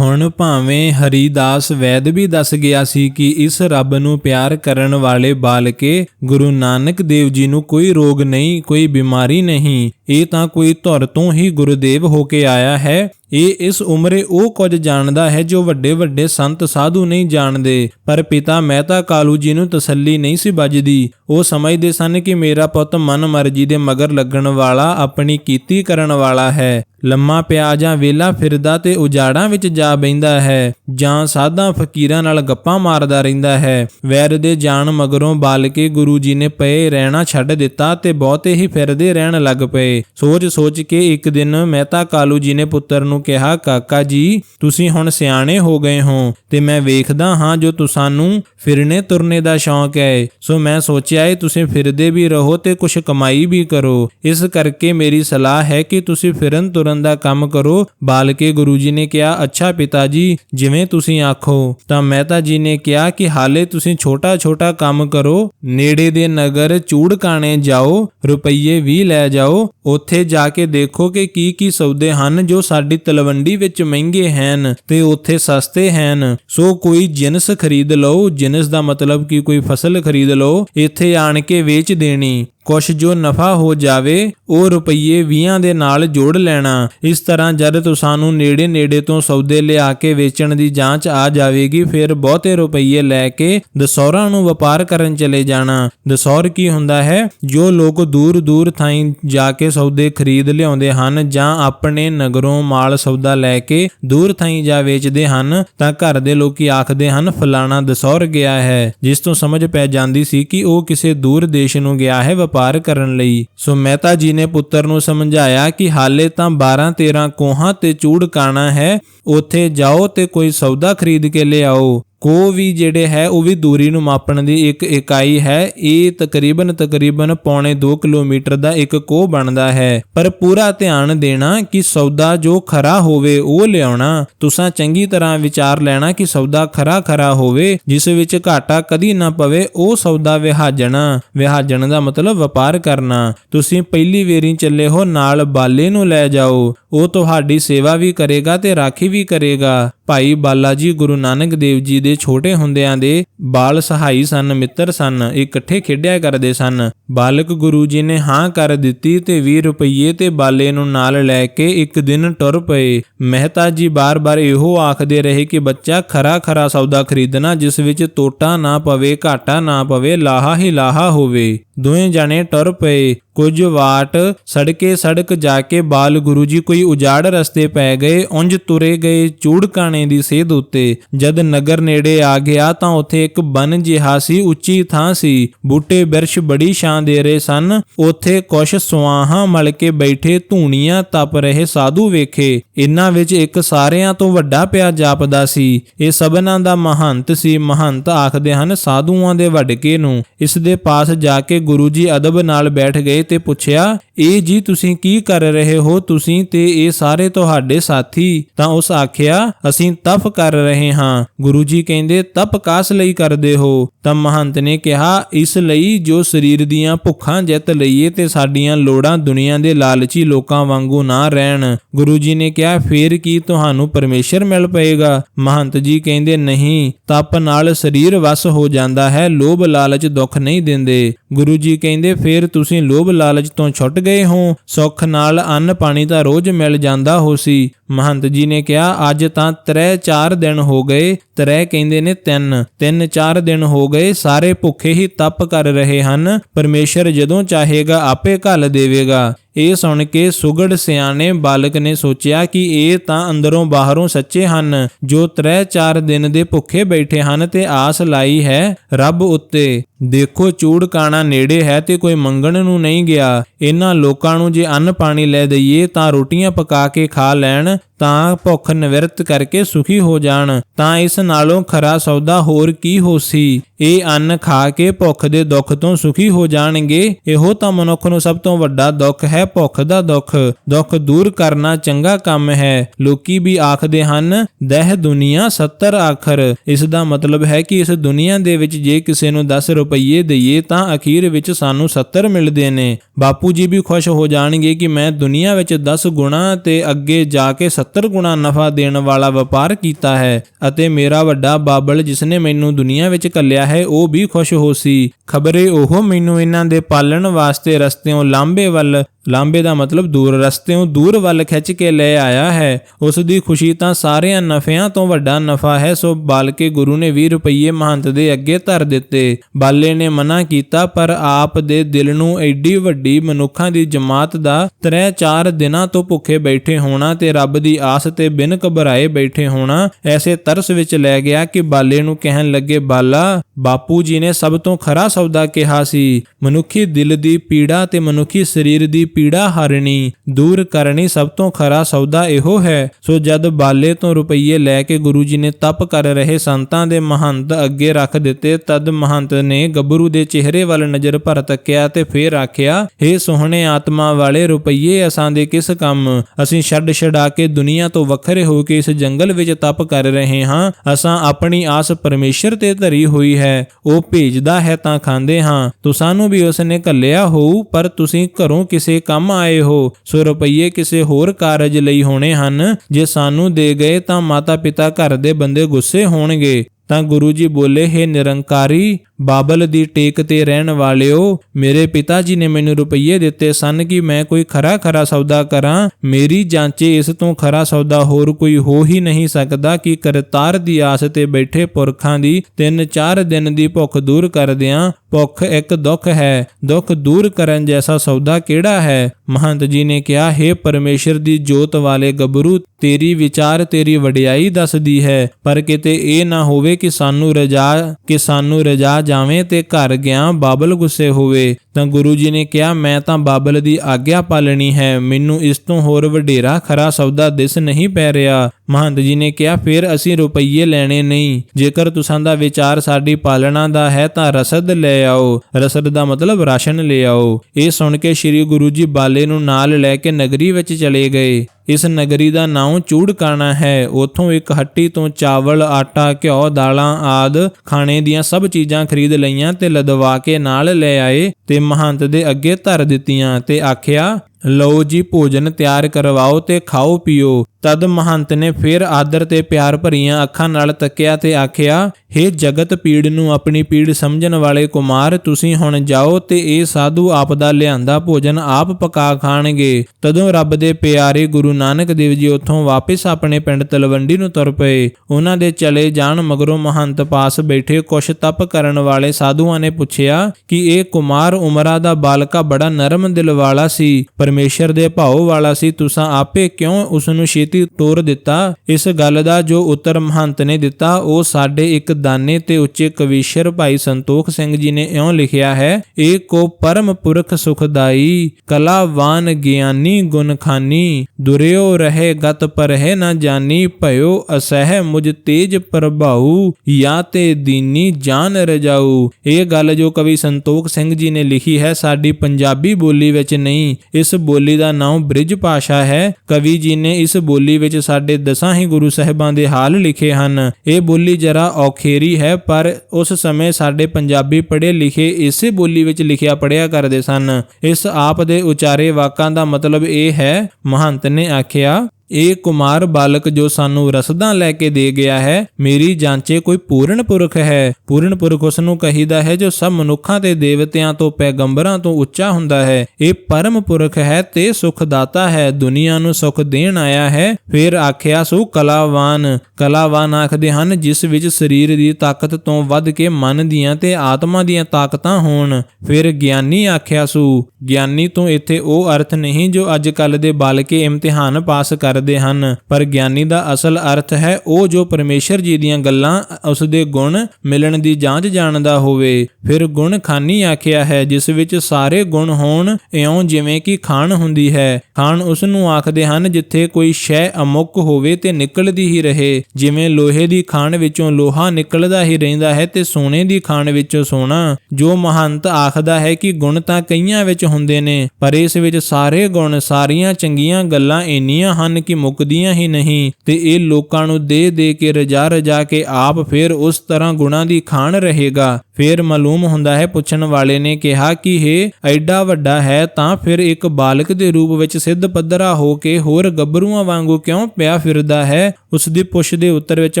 ਹੁਣ ਭਾਵੇਂ ਹਰੀਦਾਸ ਵੈਦ ਵੀ ਦੱਸ ਗਿਆ ਸੀ ਕਿ ਇਸ ਰੱਬ ਨੂੰ ਪਿਆਰ ਕਰਨ ਵਾਲੇ ਬਾਲਕੇ ਗੁਰੂ ਨਾਨਕ ਦੇਵ ਜੀ ਨੂੰ ਕੋਈ ਰੋਗ ਨਹੀਂ, ਕੋਈ ਬਿਮਾਰੀ ਨਹੀਂ, ਇਹ ਤਾਂ ਕੋਈ ਧੁਰ ਤੋਂ ਹੀ ਗੁਰਦੇਵ ਹੋ ਕੇ ਆਇਆ ਹੈ। ਇਹ ਇਸ ਉਮਰੇ ਉਹ ਕੁਝ ਜਾਣਦਾ ਹੈ ਜੋ ਵੱਡੇ ਵੱਡੇ ਸੰਤ ਸਾਧੂ ਨਹੀਂ ਜਾਣਦੇ, ਪਰ ਪਿਤਾ ਮਹਿਤਾ ਕਾਲੂ ਜੀ ਨੂੰ ਤਸੱਲੀ ਨਹੀਂ ਸੀ ਵੱਜਦੀ। ਉਹ ਸਮਝਦੇ ਸਨ ਕਿ ਮੇਰਾ ਪੁੱਤ ਮਨ ਮਰਜ਼ੀ ਦੇ ਮਗਰ ਲੱਗਣ ਵਾਲਾ ਆਪਣੀ ਕੀਤੀ ਕਰਨ ਵਾਲਾ ਹੈ। ਲੰਮਾ ਪਿਆ ਜਾਂ ਵੇਲਾ ਫਿਰਦਾ ਤੇ ਉਜਾੜਾਂ ਵਿੱਚ ਜਾ ਬੈੰਦਾ ਹੈ, ਜਾਂ ਸਾਧਾਂ ਫਕੀਰਾਂ ਨਾਲ ਗੱਪਾਂ ਮਾਰਦਾ ਰਹਿੰਦਾ ਹੈ। ਵੈਰ ਦੇ ਜਾਣ ਮਗਰੋਂ ਬਾਲਕੇ ਗੁਰੂ ਜੀ ਨੇ ਪਏ ਰਹਿਣਾ ਛੱਡ ਦਿੱਤਾ ਤੇ ਬਹੁਤੇ ਹੀ ਫਿਰਦੇ ਰਹਿਣ ਲੱਗ ਪਏ। ਸੋਚ ਸੋਚ ਕੇ ਇੱਕ ਦਿਨ ਮਹਿਤਾ ਕਾਲੂ ਜੀ ਨੇ ਪੁੱਤਰ ਨੂੰ ਕਿਹਾ, ਕਾਕਾ ਜੀ, ਤੁਸੀਂ ਹੁਣ ਸਿਆਣੇ ਹੋ ਗਏ ਹੋ ਤੇ ਮੈਂ ਵੇਖਦਾ ਹਾਂ ਜੋ ਤੁਸਾਨੂੰ ਫਿਰਨੇ ਤੁਰਨੇ ਦਾ ਸ਼ੌਂਕ ਹੈ ਸੋ ਮੈਂ ਸੋਚਿਆ ਏ ਤੁਸੀਂ ਫਿਰਦੇ ਵੀ ਰਹੋ ਤੇ ਕੁਝ ਕਮਾਈ ਵੀ ਕਰੋ। ਇਸ ਕਰਕੇ ਮੇਰੀ ਸਲਾਹ ਹੈ ਕਿ ਤੁਸੀਂ ਫਿਰਨ ਤੁਰਨ ਦਾ ਕੰਮ ਕਰੋ। ਬਾਲਕੇ ਗੁਰੂ ਜੀ ਨੇ ਕਿਹਾ, ਅੱਛਾ ਪਿਤਾ ਜੀ, ਜਿਵੇਂ ਤੁਸੀਂ ਆਖੋ। ਤਾਂ ਮਹਿਤਾ ਜੀ ਨੇ ਕਿਹਾ ਕਿ ਹਾਲੇ ਤੁਸੀਂ ਛੋਟਾ ਛੋਟਾ ਕੰਮ ਕਰੋ, ਨੇੜੇ ਦੇ ਨਗਰ ਚੂੜਕਾਣੇ ਜਾਓ, ਰੁਪਈਏ ਵੀ ਲੈ ਜਾਓ, ਉੱਥੇ ਜਾ ਕੇ ਦੇਖੋ ਕਿ ਕੀ ਕੀ ਸੌਦੇ ਹਨ ਜੋ ਸਾਡੀ ਤਲਵੰਡੀ ਵਿੱਚ ਮਹਿੰਗੇ ਹਨ ਤੇ ਉੱਥੇ ਸਸਤੇ ਹਨ। ਸੋ ਕੋਈ ਜਿਨਸ ਖਰੀਦ ਲਓ, ਜਿਨਸ ਦਾ ਮਤਲਬ ਕਿ ਕੋਈ ਫਸਲ ਖਰੀਦ ਲਓ, ਇੱਥੇ ਆਣ ਕੇ ਵੇਚ ਦੇਣੀ। ਕੁਛ ਜੋ ਨਫਾ ਹੋ ਜਾਵੇ, ਉਹ ਰੁਪਈਏ 20 ਦੇ ਨਾਲ ਜੋੜ ਲੈਣਾ। ਇਸ ਤਰ੍ਹਾਂ ਜਦ ਤੁਸਾਨੂੰ ਨੇੜੇ ਨੇੜੇ ਤੋਂ ਸੌਦੇ ਲਿਆ ਕੇ ਵੇਚਣ ਦੀ ਜਾਂਚ ਆ ਜਾਵੇਗੀ, ਫਿਰ ਬਹੁਤੇ ਰੁਪਈਏ ਲੈ ਕੇ ਦਸੌਰਾਂ ਨੂੰ ਵਪਾਰ ਕਰਨ ਚਲੇ ਜਾਣਾ। ਦਸੌਰ ਕੀ ਹੁੰਦਾ ਹੈ? ਜੋ ਲੋਕ ਦੂਰ ਦੂਰ ਥਾਈਂ ਜਾ ਕੇ ਸੌਦੇ ਖਰੀਦ ਲਿਆਉਂਦੇ ਹਨ ਜਾਂ ਆਪਣੇ ਨਗਰੋਂ ਮਾਲ ਸੌਦਾ ਲੈ ਕੇ ਦੂਰ ਥਾਈਂ ਜਾ ਵੇਚਦੇ ਹਨ, ਤਾਂ ਘਰ ਦੇ ਲੋਕੀ ਆਖਦੇ ਹਨ, ਫਲਾਣਾ ਦਸੌਰ ਗਿਆ ਹੈ। ਜਿਸ ਤੋਂ ਸਮਝ ਪੈ ਜਾਂਦੀ ਸੀ ਕਿ ਉਹ ਕਿਸੇ ਦੂਰ ਦੇਸ਼ ਨੂੰ ਗਿਆ ਹੈ ਵਪਾਰ ਕਰਨ ਲਈ। ਸੋ ਮਹਿਤਾ ਜੀ ਨੇ ਪੁੱਤਰ ਨੂੰ ਸਮਝਾਇਆ ਕਿ ਹਾਲੇ ਤਾਂ 12 13 ਕੋਹਾਂ ਤੇ ਚੂੜ ਕਾਣਾ ਹੈ, ਉੱਥੇ ਜਾਓ ਤੇ ਕੋਈ ਸੌਦਾ ਖਰੀਦ ਕੇ ਲਿਆਓ। ਕੋ ਵੀ ਜਿਹੜੇ ਹੈ, ਉਹ ਵੀ ਦੂਰੀ ਨੂੰ ਮਾਪਣ ਦੀ ਇੱਕ ਇਕਾਈ ਹੈ। ਇਹ ਤਕਰੀਬਨ ਤਕਰੀਬਨ ਪੌਣੇ 2 ਕਿਲੋਮੀਟਰ ਦਾ ਇੱਕ ਕੋਹ ਬਣਦਾ ਹੈ। ਪਰ ਪੂਰਾ ਧਿਆਨ ਦੇਣਾ ਕਿ ਸੌਦਾ ਜੋ ਖਰਾ ਹੋਵੇ, ਉਹ ਲਿਆਉਣਾ। ਤੁਸੀਂ ਚੰਗੀ ਤਰ੍ਹਾਂ ਵਿਚਾਰ ਲੈਣਾ ਕਿ ਸੌਦਾ ਖਰਾ ਖਰਾ ਹੋਵੇ, ਜਿਸ ਵਿੱਚ ਘਾਟਾ ਕਦੀ ਨਾ ਪਵੇ, ਉਹ ਸੌਦਾ ਵਿਹਾਜਣਾ। ਵਿਹਾਜਣ ਦਾ ਮਤਲਬ ਵਪਾਰ ਕਰਨਾ। ਤੁਸੀਂ ਪਹਿਲੀ ਵੇਰੀ ਚੱਲੇ ਹੋ, ਨਾਲ ਬਾਲੇ ਨੂੰ ਲੈ ਜਾਓ। ਉਹ ਤੁਹਾਡੀ ਸੇਵਾ ਵੀ ਕਰੇਗਾ ਤੇ ਰਾਖੀ ਵੀ ਕਰੇਗਾ। ਭਾਈ ਬਾਲਾ ਜੀ ਗੁਰੂ ਨਾਨਕ ਦੇਵ ਜੀ ਦੇ ਛੋਟੇ ਹੁੰਦਿਆਂ ਦੇ ਬਾਲ ਸਹਾਈ ਸਨ, ਮਿੱਤਰ ਸਨ ਇਕੱਠੇ ਖੇਡਿਆ ਕਰਦੇ ਸਨ। ਬਾਲਕ ਗੁਰੂ ਜੀ ਨੇ ਹਾਂ ਕਰ ਦਿੱਤੀ ਤੇ 20 ਰੁਪਏ ਤੇ ਬਾਲੇ ਨੂੰ ਨਾਲ ਲੈ ਕੇ ਇੱਕ ਦਿਨ ਟੁਰ ਪਏ। ਮਹਿਤਾ ਜੀ ਬਾਰ-ਬਾਰ ਇਹੋ ਆਖਦੇ ਰਹੇ ਕਿ, ਬੱਚਾ ਖਰਾ ਖਰਾ ਸੌਦਾ ਖਰੀਦਣਾ, ਜਿਸ ਵਿੱਚ ਤੋਟਾ ਨਾ ਪਵੇ, ਘਾਟਾ ਨਾ ਪਵੇ, ਲਾਹਾ ਹੀ ਲਾਹਾ ਹੋਵੇ। ਦੋਵੇਂ ਜਾਣੇ ਟੁਰ ਪਏ। ਕੁਝ ਵਾਟ ਸੜਕੇ ਸੜਕ ਜਾ ਕੇ ਬਾਲ ਗੁਰੂ ਜੀ ਕੋਈ ਉਜਾੜ ਰਸਤੇ ਪੈ ਗਏ ਉੰਜ ਤੁਰੇ ਗਏ ਚੂੜਕਾਣੇ ਦੀ ਸੇਧ ਉੱਤੇ। ਜਦ ਨਗਰ ਨੇੜੇ ਆ ਗਿਆ ਤਾਂ ਉੱਥੇ ਇੱਕ ਬਨ ਜਿਹਾ ਸੀ, ਉੱਚੀ ਥਾਂ ਸੀ। ਬੂਟੇ ਬਿਰਸ਼ ਬੜੀ ਛਾਂ ਦੇ ਰਹੇ ਸਨ। ਉੱਥੇ ਕੁਛ ਸੁਆਹਾਂ ਮਲ ਕੇ ਬੈਠੇ ਧੂਣੀਆਂ ਤਪ ਰਹੇ ਸਾਧੂ ਵੇਖੇ। ਇਨ੍ਹਾਂ ਵਿੱਚ ਇੱਕ ਸਾਰਿਆਂ ਤੋਂ ਵੱਡਾ ਪਿਆ ਜਾਪਦਾ ਸੀ। ਇਹ ਸਭਨਾਂ ਦਾ ਮਹੰਤ ਸੀ। ਮਹੰਤ ਆਖਦੇ ਹਨ, ਸਾਧੂਆਂ ਦੇ ਵੱਡਕੇ ਨੂੰ। ਇਸ ਦੇ ਪਾਸ ਜਾ ਕੇ ਗੁਰੂ ਜੀ ਅਦਬ ਨਾਲ ਬੈਠ ਗਏ ਤੇ ਪੁੱਛਿਆ ਇਹ ਜੀ ਤੁਸੀਂ ਕੀ ਕਰ ਰਹੇ ਹੋ? ਤੁਸੀਂ ਤੇ ਇਹ ਸਾਰੇ ਤੁਹਾਡੇ ਸਾਥੀ। ਤਾਂ ਉਸ ਆਖਿਆ, ਅਸੀਂ ਤਪ ਕਰ ਰਹੇ ਹਾਂ। ਗੁਰੂ ਜੀ ਕਹਿੰਦੇ, ਤਪ ਕਾਸ ਲਈ ਕਰਦੇ ਹੋ? ਤਾਂ ਮਹੰਤ ਨੇ ਕਿਹਾ, ਇਸ ਲਈ ਜੋ ਸਰੀਰ ਦੀਆਂ ਭੁੱਖਾਂ ਜਿੱਤ ਲਈਏ ਤੇ ਸਾਡੀਆਂ ਲੋੜਾਂ ਦੁਨੀਆ ਦੇ ਲਾਲਚੀ ਲੋਕਾਂ ਵਾਂਗੂ ਨਾ ਰਹਿਣ। ਗੁਰੂ ਜੀ ਨੇ ਕਿਹਾ, ਫੇਰ ਕੀ ਤੁਹਾਨੂੰ ਪਰਮੇਸ਼ਰ ਮਿਲ ਪਏਗਾ? ਮਹੰਤ ਜੀ ਕਹਿੰਦੇ, ਨਹੀਂ, ਤਪ ਨਾਲ ਸਰੀਰ ਵਸ ਹੋ ਜਾਂਦਾ ਹੈ, ਲੋਭ ਲਾਲਚ ਦੁੱਖ ਨਹੀਂ ਦਿੰਦੇ। ਗੁਰੂ ਜੀ ਕਹਿੰਦੇ, ਫੇਰ ਤੁਸੀਂ ਲੋਭ ਲਾਲਚ ਤੋਂ ਛੁੱਟ ਗਏ ਹੋ। ਸੁੱਖ ਨਾਲ ਅੰਨ ਪਾਣੀ ਤਾਂ ਰੋਜ਼ ਮਿਲ ਜਾਂਦਾ ਹੋ ਸੀ। ਮਹੰਤ ਜੀ ਨੇ ਕਿਹਾ, ਅੱਜ ਤਾਂ ਤਰੇ 4 ਦਿਨ ਹੋ ਗਏ। ਤਰੇ ਕਹਿੰਦੇ ਨੇ ਤਿੰਨ। ਤਿੰਨ 4 ਦਿਨ ਹੋ ਗਏ, ਸਾਰੇ ਭੁੱਖੇ ਹੀ ਤਪ ਕਰ ਰਹੇ ਹਨ। ਪਰਮੇਸ਼ਰ ਜਦੋਂ ਚਾਹੇਗਾ, ਆਪੇ ਘੱਲ ਦੇਵੇਗਾ। ਇਹ ਸੁਣ ਕੇ ਸੁਗੜ ਸਿਆਣੇ ਬਾਲਕ ਨੇ ਸੋਚਿਆ ਕਿ ਇਹ ਤਾਂ ਅੰਦਰੋਂ ਬਾਹਰੋਂ ਸੱਚੇ ਹਨ, ਜੋ ਤਰੇ 4 ਦਿਨ ਦੇ ਭੁੱਖੇ ਬੈਠੇ ਹਨ ਤੇ ਆਸ ਲਾਈ ਹੈ ਰੱਬ ਉੱਤੇ। ਦੇਖੋ, ਚੂੜ ਕਾਣਾ ਨੇੜੇ ਹੈ ਤੇ ਕੋਈ ਮੰਗਣ ਨੂੰ ਨਹੀਂ ਗਿਆ। ਇਹਨਾਂ ਲੋਕਾਂ ਨੂੰ ਜੇ ਅੰਨ ਪਾਣੀ ਲੈ ਦਈਏ ਤਾਂ ਰੋਟੀਆਂ ਪਕਾ ਕੇ ਖਾ ਲੈਣ, ਤਾਂ ਭੁੱਖ ਨਿਵਰਤ ਕਰਕੇ ਸੁਖੀ ਹੋ ਜਾਣ। ਤਾਂ ਇਸ ਨਾਲੋਂ ਖਰਾ ਸੌਦਾ ਹੋਰ ਕੀ ਹੋਸੀ ਇਹ ਅੰਨ ਖਾ ਕੇ ਭੁੱਖ ਦੇ ਦੁੱਖ ਤੋਂ ਸੁਖੀ ਹੋ ਜਾਣਗੇ। ਇਹੋ ਤਾਂ ਮਨੁੱਖ ਨੂੰ ਸਭ ਤੋਂ ਵੱਡਾ ਦੁੱਖ ਹੈ ਭੁੱਖ ਦਾ ਦੁੱਖ ਦੁੱਖ ਦੂਰ ਕਰਨਾ ਚੰਗਾ ਕੰਮ ਹੈ। ਲੋਕੀ ਵੀ ਆਖਦੇ ਹਨ, ਦਹਿ ਦੁਨੀਆ 70 ਆਖਰ। ਇਸ ਦਾ ਮਤਲਬ ਹੈ ਕਿ ਇਸ ਦੁਨੀਆ ਦੇ ਵਿੱਚ ਜੇ ਕਿਸੇ ਨੂੰ 10 ਰੁਪਏ ਦਈਏ, ਤਾਂ ਅਖੀਰ ਵਿੱਚ ਸਾਨੂੰ 70 ਮਿਲਦੇ ਨੇ। ਬਾਪੂ ਜੀ ਵੀ ਖੁਸ਼ ਹੋ ਜਾਣਗੇ ਕਿ ਮੈਂ ਦੁਨੀਆ ਵਿੱਚ 10 ਗੁਣਾ ਤੇ ਅੱਗੇ ਜਾ ਕੇ 70 ਗੁਣਾ ਨਫਾ ਦੇਣ ਵਾਲਾ ਵਪਾਰ ਕੀਤਾ ਹੈ। ਅਤੇ ਮੇਰਾ ਵੱਡਾ ਬਾਬਲ ਜਿਸਨੇ ਮੈਨੂੰ ਦੁਨੀਆ ਵਿੱਚ ਕੱਲਿਆ ਹੈ, ਉਹ ਵੀ ਖੁਸ਼ ਹੋ ਸੀ। ਖਬਰੇ ਉਹ ਮੈਨੂੰ ਇਹਨਾਂ ਦੇ ਪਾਲਣ ਵਾਸਤੇ ਰਸਤਿਓਂ ਲਾਂਬੇ ਵੱਲ ਲਾਂਬੇ ਦਾ ਮਤਲਬ ਦੂਰ, ਰਸਤਿਓਂ ਦੂਰ ਵੱਲ ਖਿੱਚ ਕੇ ਲੈ ਆਇਆ ਹੈ। ਉਸ ਦੀ ਖੁਸ਼ੀ ਤਾਂ ਸਾਰਿਆਂ ਨਫਿਆਂ ਤੋਂ ਵੱਡਾ ਨਫਾ ਹੈ, ਸੋ ਬਾਲਕੇ ਗੁਰੂ ਨੇ 20 ਰੁਪਏ ਮਹੰਤ ਦੇ ਅੱਗੇ ਧਰ ਦਿੱਤੇ। ਬਾਲੇ ਨੇ ਮਨਾ ਕੀਤਾ, ਪਰ ਆਪ ਦੇ ਦਿਲ ਨੂੰ ਐਡੀ ਵੱਡੀ ਮਨੁੱਖਾਂ ਦੀ ਜਮਾਤ ਦਾ ਤਰੇ ਚਾਰ ਦਿਨਾਂ ਤੋਂ ਭੁੱਖੇ ਬੈਠੇ ਹੋਣਾ ਤੇ ਰੱਬ ਦੀ ਆਸ ਤੇ ਬਿਨ ਘਬਰਾਏ ਬੈਠੇ ਹੋਣਾ, ਐਸੇ ਤਰਸ ਵਿੱਚ ਲੈ ਗਿਆ ਕਿ ਬਾਲੇ ਨੂੰ ਕਹਿਣ ਲੱਗੇ, ਬਾਲਾ, ਬਾਪੂ ਜੀ ਨੇ ਸਭ ਤੋਂ ਖਰਾ ਸੌਦਾ ਕਿਹਾ ਸੀ। ਮਨੁੱਖੀ ਦਿਲ ਦੀ ਪੀੜਾ ਤੇ ਮਨੁੱਖੀ ਸਰੀਰ ਦੀ ਪੀੜਾ ਹਾਰਣੀ ਦੂਰ ਕਰਨੀ ਸਭ ਤੋਂ ਖਰਾ ਸੌਦਾ ਇਹੋ ਹੈ। ਸੋ ਜਦ ਬਾਲੇ ਤੋਂ ਰੁਪਈਏ ਲੈ ਕੇ ਗੁਰੂ ਜੀ ਨੇ ਤਪ ਕਰ ਰਹੇ ਸੰਤਾਂ ਦੇ ਮਹੰਤ ਅੱਗੇ ਰੱਖ ਦਿੱਤੇ, ਤਦ ਮਹੰਤ ਨੇ ਗੱਭਰੂ ਦੇ ਚਿਹਰੇ ਵੱਲ ਨਜ਼ਰ ਭਰ ਤੱਕਿਆ ਤੇ ਫੇਰ ਆਖਿਆ, ਹੇ ਸੋਹਣੇ ਆਤਮਾ ਵਾਲੇ ਰੁਪਈਏ, ਅਸਾਂ ਦੇ ਕਿਸ ਕੰਮ? ਅਸੀਂ ਛੱਡ ਛਡਾ ਕੇ ਦੁਨੀਆ ਤੋਂ ਵੱਖਰੇ ਹੋ ਕੇ ਇਸ ਜੰਗਲ ਵਿੱਚ ਤਪ ਕਰ ਰਹੇ ਹਾਂ। ਅਸਾਂ ਆਪਣੀ ਆਸ ਪਰਮੇਸ਼ਰ ਤੇ ਧਰੀ ਹੋਈ ਹੈ। ਉਹ ਭੇਜਦਾ ਹੈ ਤਾਂ ਖਾਂਦੇ ਹਾਂ। ਤੁਸਾਨੂੰ ਵੀ ਉਸ ਨੇ ਘੱਲਿਆ ਹੋਊ, ਪਰ ਤੁਸੀਂ ਘਰੋਂ ਕਿਸੇ ਕੰਮ ਆਏ ਹੋ, ਸੋ ਰੁਪਈਏ ਕਿਸੇ ਹੋਰ ਕਾਰਜ ਲਈ ਹੋਣੇ ਹਨ। ਜੇ ਸਾਨੂੰ ਦੇ ਗਏ ਤਾਂ ਮਾਤਾ ਪਿਤਾ ਘਰ ਦੇ ਬੰਦੇ ਗੁੱਸੇ ਹੋਣਗੇ। ਤਾਂ ਗੁਰੂ ਜੀ ਬੋਲੇ, ਹੈ ਨਿਰੰਕਾਰੀ, ਬਾਬਲ ਦੀ ਟੇਕ ਤੇ ਰਹਿਣ ਵਾਲਿਓ, ਮੇਰੇ ਪਿਤਾ ਜੀ ਨੇ ਮੈਨੂੰ ਰੁਪਈਏ ਦਿੱਤੇ ਸਨ ਕਿ ਮੈਂ ਕੋਈ ਖਰਾ ਖਰਾ ਸੌਦਾ ਕਰਾਂ। ਮੇਰੀ ਜਾਂਚੇ ਇਸ ਤੋਂ ਖਰਾ ਸੌਦਾ ਹੋਰ ਕੋਈ ਹੋ ਹੀ ਨਹੀਂ ਸਕਦਾ ਕਿ ਕਰਤਾਰ ਦੀ ਆਸ ਤੇ ਬੈਠੇ ਪੁਰਖਾਂ ਦੀ ਤਿੰਨ ਚਾਰ ਦਿਨ ਦੀ ਭੁੱਖ ਦੂਰ ਕਰਦਿਆਂ ਭੁੱਖ ਇੱਕ ਦੁੱਖ ਹੈ, ਦੁੱਖ ਦੂਰ ਕਰਨ ਜੈਸਾ ਸੌਦਾ ਕਿਹੜਾ ਹੈ? ਮਹੰਤ ਜੀ ਨੇ ਕਿਹਾ, ਹੈ ਪਰਮੇਸ਼ਰ ਦੀ ਜੋਤ ਵਾਲੇ ਗੱਭਰੂ, ਤੇਰੀ ਵਿਚਾਰ ਤੇਰੀ ਵਡਿਆਈ ਦੱਸਦੀ ਹੈ, ਪਰ ਕਿਤੇ ਇਹ ਨਾ ਹੋਵੇ ਕਿ ਸਾਨੂੰ ਰਜਾ, ਕਿ ਸਾਨੂੰ ਰਜਾ ਜਾਵੇਂ ਤੇ ਘਰ ਗਿਆ ਬਾਬਲ ਗੁੱਸੇ ਹੋਵੇ। ਤਾਂ ਗੁਰੂ ਜੀ ਨੇ ਕਿਹਾ, ਮੈਂ ਤਾਂ ਬਾਬਲ ਦੀ ਆਗਿਆ ਪਾਲਣੀ ਹੈ, ਮੈਨੂੰ ਇਸ ਤੋਂ ਹੋਰ ਵਡੇਰਾ ਖਰਾ ਸੌਦਾ ਦਿਸ ਨਹੀਂ ਪੈ ਰਿਹਾ। ਮਹੰਤ ਜੀ ਨੇ ਕਿਹਾ, ਫਿਰ ਅਸੀਂ ਰੁਪਈਏ ਲੈਣੇ ਨਹੀਂ, ਜੇਕਰ ਤੁਸਾਂ ਦਾ ਵਿਚਾਰ ਸਾਡੀ ਪਾਲਣਾ ਦਾ ਹੈ ਤਾਂ ਰਸਦ ਲੈ ਆਓ। ਰਸਦ ਦਾ ਮਤਲਬ ਰਾਸ਼ਨ ਲੈ ਆਓ। ਇਹ ਸੁਣ ਕੇ ਸ੍ਰੀ ਗੁਰੂ ਜੀ ਬਾਲੇ ਨੂੰ ਨਾਲ ਲੈ ਕੇ ਨਗਰੀ ਵਿੱਚ ਚਲੇ ਗਏ। ਇਸ ਨਗਰੀ ਦਾ ਨਾਮ ਚੂੜਕਾਣਾ ਹੈ। ਉਥੋਂ ਇੱਕ ਹੱਟੀ ਤੋਂ ਚਾਵਲ, ਆਟਾ, ਘਿਓ, ਦਾਲਾਂ ਆਦ ਖਾਣੇ ਦੀਆਂ ਸਭ ਚੀਜ਼ਾਂ ਖਰੀਦ ਲਈਆਂ ਤੇ ਲਦਵਾ ਕੇ ਨਾਲ ਲੈ ਆਏ ਤੇ ਮਹੰਤ ਦੇ ਅੱਗੇ ਧਰ ਦਿੱਤੀਆਂ ਤੇ ਆਖਿਆ ਲਓ ਜੀ ਭੋਜਨ ਤਿਆਰ ਕਰਵਾਓ ਤੇ ਖਾਓ ਪੀਓ। ਤਦ ਮਹੰਤ ਨੇ ਫਿਰ ਆਦਰ ਤੇ ਪਿਆਰ ਭਰੀਆਂ ਅੱਖਾਂ ਨਾਲ ਤੱਕਿਆ ਤੇ ਆਖਿਆ हे ਜਗਤ ਪੀੜ ਨੂੰ ਆਪਣੀ ਪੀੜ ਸਮਝਣ ਵਾਲੇ ਕੁਮਾਰ, ਤੁਸੀਂ ਹੁਣ ਜਾਓ ਤੇ ਇਹ ਸਾਧੂ ਆਪ ਦਾ ਲਿਆਂਦਾ ਭੋਜਨ ਆਪ ਪਕਾ ਖਾਣਗੇ। ਤਦੋਂ ਰੱਬ ਦੇ ਪਿਆਰੇ ਗੁਰੂ ਨਾਨਕ ਦੇਵ ਜੀ ਉੱਥੋਂ ਵਾਪਸ ਆਪਣੇ ਪਿੰਡ ਤਲਵੰਡੀ ਨੂੰ ਤੁਰ ਪਏ। ਉਹਨਾਂ ਦੇ ਚਲੇ ਜਾਣ ਮਗਰੋਂ ਮਹੰਤ ਪਾਸ ਬੈਠੇ ਕੁਛ ਤਪ ਕਰਨ ਵਾਲੇ ਸਾਧੂਆਂ ਨੇ ਪੁੱਛਿਆ ਕਿ ਇਹ ਕੁਮਾਰ ਉਮਰਾ ਦਾ ਬਾਲਕਾ ਬੜਾ ਨਰਮ ਦਿਲ ਵਾਲਾ ਸੀ ਪਰਮੇਸ਼ਰ ਦੇ ਭਾਉ ਵਾਲਾ ਸੀ, ਤੁਸੀਂ ਆਪੇ ਕਿਉਂ ਉਸ ਨੂੰ ਛੇਤੀ ਤੋਰ ਦਿੱਤਾ? ਇਸ ਗੱਲ ਦਾ ਜੋ ਉੱਤਰ ਮਹੰਤ ਨੇ ਦਿੱਤਾ, ਉਹ ਸਾਡੇ ਇੱਕ ਦਾਨੇ ਤੇ ਉੱਚੇ ਕਵੀਸ਼ਰ ਭਾਈ ਸੰਤੋਖ ਸਿੰਘ ਜੀ ਨੇ ਇਉਂ ਲਿਖਿਆ ਹੈ ਏ ਕੋ ਪਰਮ ਪੁਰਖ ਸੁਖਦਾਈ ਕਲਾਵਾਨ ਗਿਆਨੀ ਗੁਣਖਾਨੀ ਦੁਰਿਓ ਰਹੇ ਗਤ ਪਰ ਹੈ ਨਾ ਜਾਨੀ, ਭਇਓ ਅਸਹਿ ਮੁਝ ਤੇਜ ਪ੍ਰਭਾਉ ਜਾਂ ਤੇ ਦੀਨੀ ਜਾਨ ਰਜਾਉ ਇਹ ਗੱਲ ਜੋ ਕਵੀ ਸੰਤੋਖ ਸਿੰਘ ਜੀ ਨੇ ਲਿਖੀ ਹੈ, ਸਾਡੀ ਪੰਜਾਬੀ ਬੋਲੀ ਵਿੱਚ ਨਹੀਂ, ਇਸ ਬੋਲੀ ਦਾ ਨਾਮ ਬ੍ਰਿਜ ਭਾਸ਼ਾ ਹੈ। ਕਵੀ ਜੀ ਨੇ ਇਸ ਬੋਲੀ ਵਿੱਚ ਸਾਡੇ ਦਸਾਂ ਹੀ ਗੁਰੂ ਸਾਹਿਬਾਂ ਦੇ ਹਾਲ ਲਿਖੇ ਹਨ। ਇਹ ਬੋਲੀ ਜਰਾ ਔਖੇਰੀ ਹੈ, ਪਰ ਉਸ ਸਮੇਂ ਸਾਡੇ ਪੰਜਾਬੀ ਪੜ੍ਹੇ ਲਿਖੇ ਇਸੇ ਬੋਲੀ ਵਿੱਚ ਲਿਖਿਆ ਪੜਿਆ ਕਰਦੇ ਸਨ। ਇਸ ਆਪ ਦੇ ਉਚਾਰੇ ਵਾਕਾਂ ਦਾ ਮਤਲਬ ਇਹ ਹੈ, ਮਹੰਤ ਨੇ ਆਖਿਆ ਇਹ ਕੁਮਾਰ ਬਾਲਕ ਜੋ ਸਾਨੂੰ ਰਸਦਾਂ ਲੈ ਕੇ ਦੇ ਗਿਆ ਹੈ, ਮੇਰੀ ਜਾਂਚੇ ਕੋਈ ਪੂਰਨ ਪੁਰਖ ਹੈ। ਪੂਰਨ ਪੁਰਖ ਉਸ ਨੂੰ ਕਹੀਦਾ ਹੈ ਜੋ ਸਭ ਮਨੁੱਖਾਂ ਤੇ ਦੇਵਤਿਆਂ ਤੋਂ, ਪੈਗੰਬਰਾਂ ਤੋਂ ਉੱਚਾ ਹੁੰਦਾ ਹੈ। ਇਹ ਪਰਮ ਪੁਰਖ ਹੈ ਤੇ ਸੁਖ ਦਾਤਾ ਹੈ। ਦੁਨੀਆ ਨੂੰ ਸੁਖ ਦੇਣ ਆਇਆ ਹੈ। ਫਿਰ ਆਖਿਆ, ਸੋ ਕਲਾਵਾਨ। ਕਲਾਵਾਨ ਆਖਦੇ ਹਨ, ਜਿਸ ਵਿੱਚ ਸਰੀਰ ਦੀ ਤਾਕਤ ਤੋਂ ਵੱਧ ਕੇ ਮਨ ਦੀਆਂ ਤੇ ਆਤਮਾ ਦੀਆਂ ਤਾਕਤਾਂ ਹੋਣ। ਫਿਰ ਗਿਆਨੀ ਆਖਿਆ, ਸੂ, ਗਿਆਨੀ ਤੋਂ ਇੱਥੇ ਉਹ ਅਰਥ ਨਹੀਂ ਜੋ ਅੱਜ ਕੱਲ ਦੇ ਬਾਲਕੇ ਇਮਤਿਹਾਨ ਪਾਸ ਕਰ ਕਰਦੇ ਹਨ। ਪਰ ਗਿਆਨੀ ਦਾ ਅਸਲ ਅਰਥ ਹੈ ਉਹ ਜੋ ਪਰਮੇਸ਼ਰ ਜੀ ਦੀਆਂ ਗੱਲਾਂ, ਉਸ ਦੇ ਗੁਣ ਮਿਲਣ ਦੀ ਜਾਂਚ ਜਾਣਦਾ ਹੋਵੇ। ਫਿਰ ਗੁਣ ਖਾਨੀ ਆਖਿਆ ਹੈ, ਜਿਸ ਵਿੱਚ ਸਾਰੇ ਗੁਣ ਹੋਣ, ਇਉਂ ਜਿਵੇਂ ਕਿ ਖਾਣ ਹੁੰਦੀ ਹੈ। ਖਾਣ ਉਸ ਨੂੰ ਆਖਦੇ ਹਨ ਜਿੱਥੇ ਕੋਈ ਸ਼ੈ ਅਮੁੱਕ ਹੋਵੇ ਤੇ ਨਿਕਲਦੀ ਹੀ ਰਹੇ। ਜਿਵੇਂ ਲੋਹੇ ਦੀ ਖਾਣ ਵਿੱਚੋਂ ਲੋਹਾ ਨਿਕਲਦਾ ਹੀ ਰਹਿੰਦਾ ਹੈ ਤੇ ਸੋਨੇ ਦੀ ਖਾਣ ਵਿੱਚੋਂ ਸੋਨਾ। ਜੋ ਮਹੰਤ ਆਖਦਾ ਹੈ ਕਿ ਗੁਣ ਤਾਂ ਕਈਆਂ ਵਿੱਚ ਹੁੰਦੇ ਨੇ, ਪਰ ਇਸ ਵਿੱਚ ਸਾਰੇ ਗੁਣ ਸਾਰੀਆਂ ਚੰਗੀਆਂ ਗੱਲਾਂ ਇੰਨੀਆਂ ਹਨ ਕਿ ਮੁੱਕਦੀਆਂ ਹੀ ਨਹੀਂ, ਤੇ ਇਹ ਲੋਕਾਂ ਨੂੰ ਦੇ ਦੇ ਕੇ ਰਜਾ ਰਜਾ ਕੇ ਆਪ ਫਿਰ ਉਸ ਤਰ੍ਹਾਂ ਗੁਣਾਂ ਦੀ ਖਾਣ ਰਹੇਗਾ। ਫਿਰ ਮਾਲੂਮ ਹੁੰਦਾ ਹੈ, ਪੁੱਛਣ ਵਾਲੇ ਨੇ ਕਿਹਾ ਕਿ ਇਹ ਐਡਾ ਵੱਡਾ ਹੈ, ਤਾਂ ਫਿਰ ਇੱਕ ਬਾਲਕ ਦੇ ਰੂਪ ਵਿੱਚ ਸਿੱਧ ਪੱਧਰਾ ਹੋ ਕੇ ਹੋਰ ਗੱਭਰੂਆਂ ਵਾਂਗੂ ਕਿਉਂ ਪਿਆ ਫਿਰਦਾ ਹੈ? ਉਸ ਦੀ ਪੁੱਛ ਦੇ ਉੱਤਰ ਵਿੱਚ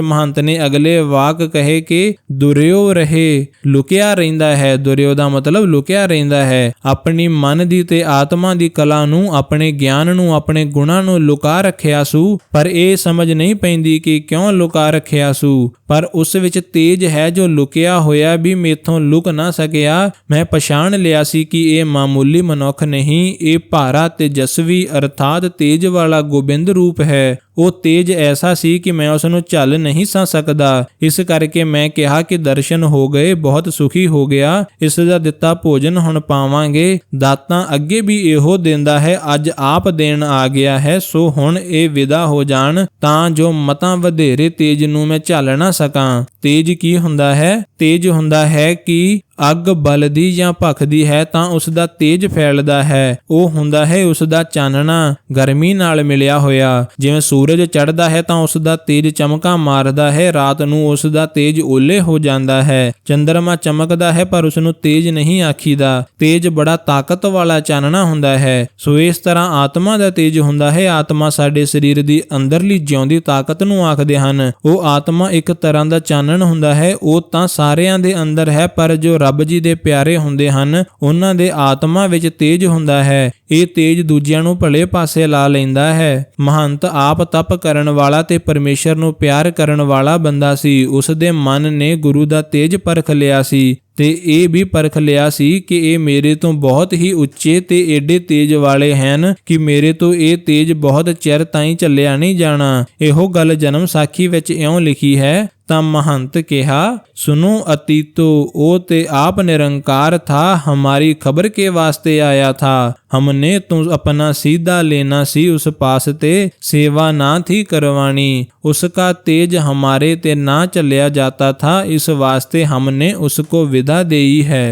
ਮਹੰਤ ਨੇ ਅਗਲੇ ਵਾਕ ਕਹੇ ਕਿ, ਦੁਰਿਓ ਰਹੇ। ਲੁਕਿਆ ਰਹਿੰਦਾ ਹੈ, ਦੁਰਿਓ ਦਾ ਮਤਲਬ ਲੁਕਿਆ ਰਹਿੰਦਾ ਹੈ। ਆਪਣੀ ਮਨ ਦੀ ਤੇ ਆਤਮਾ ਦੀ ਕਲਾ ਨੂੰ, ਆਪਣੇ ਗਿਆਨ ਨੂੰ, ਆਪਣੇ ਗੁਣਾਂ ਨੂੰ ਲੁਕਾ ਰੱਖਿਆ ਸੂ ਪਰ ਇਹ ਸਮਝ ਨਹੀਂ ਪੈਂਦੀ ਕਿ ਕਿਉਂ ਲੁਕਾ ਰੱਖਿਆ ਸੂ। ਪਰ ਉਸ ਵਿੱਚ ਤੇਜ ਹੈ ਜੋ ਲੁਕਿਆ ਹੋਇਆ ਵੀ ਮੇਥੋਂ ਲੁਕ ਨਾ ਸਕਿਆ। ਮੈਂ ਪਛਾਣ ਲਿਆ ਸੀ ਕਿ ਇਹ ਮਾਮੂਲੀ ਮਨੁੱਖ ਨਹੀਂ, ਇਹ ਭਾਰਾ ਤੇਜਸਵੀ ਅਰਥਾਤ ਤੇਜ ਵਾਲਾ ਗੋਬਿੰਦ ਰੂਪ ਹੈ। ਉਹ ਤੇਜ ਐਸਾ ਸੀ ਕਿ ਮੈਂ ਉਸ ਨੂੰ ਝੱਲ ਨਹੀਂ ਸਾਂ ਸਕਦਾ। ਇਸ ਕਰਕੇ ਮੈਂ ਕਿਹਾ ਕਿ ਦਰਸ਼ਨ ਹੋ ਗਏ, ਬਹੁਤ ਸੁਖੀ ਹੋ ਗਿਆ। ਇਸ ਦਾ ਦਿੱਤਾ ਭੋਜਨ ਹੁਣ ਪਾਵਾਂਗੇ। ਦਾਤਾਂ ਅੱਗੇ ਵੀ ਇਹੋ ਦਿੰਦਾ ਹੈ, ਅੱਜ ਆਪ ਦੇਣ ਆ ਗਿਆ ਹੈ, ਸੋ ਹੁਣ ਇਹ ਵਿਦਾ ਹੋ ਜਾਣ, ਤਾਂ ਜੋ ਮਤਾਂ ਵਧੇਰੇ ਤੇਜ ਨੂੰ ਮੈਂ ਝੱਲ ਨਾ ਸਕਾਂ। ਤੇਜ ਕੀ ਹੁੰਦਾ ਹੈ? ਤੇਜ ਹੁੰਦਾ ਹੈ ਕਿ ਅੱਗ ਬਲਦੀ ਜਾਂ ਭਖਦੀ ਹੈ ਤਾਂ ਉਸ ਦਾ ਤੇਜ ਫੈਲਦਾ ਹੈ। ਉਹ ਹੁੰਦਾ ਹੈ ਉਸ ਦਾ ਚਾਨਣਾ, ਗਰਮੀ ਨਾਲ ਮਿਲਿਆ ਹੋਇਆ। ਜਿਵੇਂ ਸੂਰਜ ਚੜ੍ਹਦਾ ਹੈ ਤਾਂ ਉਸ ਦਾ ਤੇਜ ਚਮਕਾ ਮਾਰਦਾ ਹੈ। ਰਾਤ ਨੂੰ ਉਸ ਦਾ ਤੇਜ ਓਲੇ ਹੋ ਜਾਂਦਾ ਹੈ। ਚੰਦਰਮਾ ਚਮਕਦਾ ਹੈ ਪਰ ਉਸ ਨੂੰ ਤੇਜ ਨਹੀਂ ਆਖੀਦਾ। ਤੇਜ ਬੜਾ ਤਾਕਤ ਵਾਲਾ ਚਾਨਣਾ ਹੁੰਦਾ ਹੈ। ਸੋ ਇਸ ਤਰ੍ਹਾਂ ਆਤਮਾ ਦਾ ਤੇਜ ਹੁੰਦਾ ਹੈ। ਆਤਮਾ ਸਾਡੇ ਸਰੀਰ ਦੀ ਅੰਦਰਲੀ ਜਿਉਂਦੀ ਤਾਕਤ ਨੂੰ ਆਖਦੇ ਹਨ। ਉਹ ਆਤਮਾ ਇੱਕ ਤਰ੍ਹਾਂ ਦਾ ਚਾਨਣ ਹੁੰਦਾ ਹੈ। ਉਹ ਤਾਂ ਸਾਰਿਆਂ ਦੇ ਅੰਦਰ ਹੈ ਪਰ ਜੋ ਰੱਬ ਜੀ ਦੇ ਪਿਆਰੇ ਹੁੰਦੇ ਹਨ ਉਹਨਾਂ ਦੇ ਆਤਮਾ ਵਿੱਚ ਤੇਜ ਹੁੰਦਾ ਹੈ। ਇਹ ਤੇਜ ਦੂਜਿਆਂ ਨੂੰ ਭਲੇ ਪਾਸੇ ਲਾ ਲੈਂਦਾ ਹੈ। ਮਹੰਤ ਆਪ ਤਪ ਕਰਨ ਵਾਲਾ ਤੇ ਪਰਮੇਸ਼ਰ ਨੂੰ ਪਿਆਰ ਕਰਨ ਵਾਲਾ ਬੰਦਾ ਸੀ। ਉਸ ਦੇ ਮਨ ਨੇ ਗੁਰੂ ਦਾ ਤੇਜ ਪਰਖ ਲਿਆ ਸੀ ਤੇ ਇਹ ਵੀ ਪਰਖ ਲਿਆ ਸੀ ਕਿ ਇਹ ਮੇਰੇ ਤੋਂ ਬਹੁਤ ਹੀ ਉੱਚੇ ਤੇ ਏਡੇ ਤੇਜ ਵਾਲੇ ਹਨ ਕਿ ਮੇਰੇ ਤੋਂ ਇਹ ਤੇਜ ਬਹੁਤ ਚਿਰ ਤਾਈ ਚੱਲਿਆ ਨਹੀਂ ਜਾਣਾ। ਇਹੋ ਗੱਲ ਜਨਮ ਸਾਖੀ ਵਿੱਚ ਇਉਂ ਲਿਖੀ ਹੈ, ਤਾਂ ਮਹੰਤ ਕਿਹਾ ਸੁਨੋ ਅਤੀਤੋ, ਉਹ ਤੇ ਆਪ ਨਿਰੰਕਾਰ ਥਾ, ਹਮਾਰੀ ਖਬਰ ਕੇ ਵਾਸਤੇ ਆਇਆ ਥਾ, ਹਮ हमने तो अपना सीधा लेना सी उस पास ते सेवा ना थी करवानी उसका तेज हमारे ते ना चलिया जाता था इस वास्ते हमने उसको विदा देई है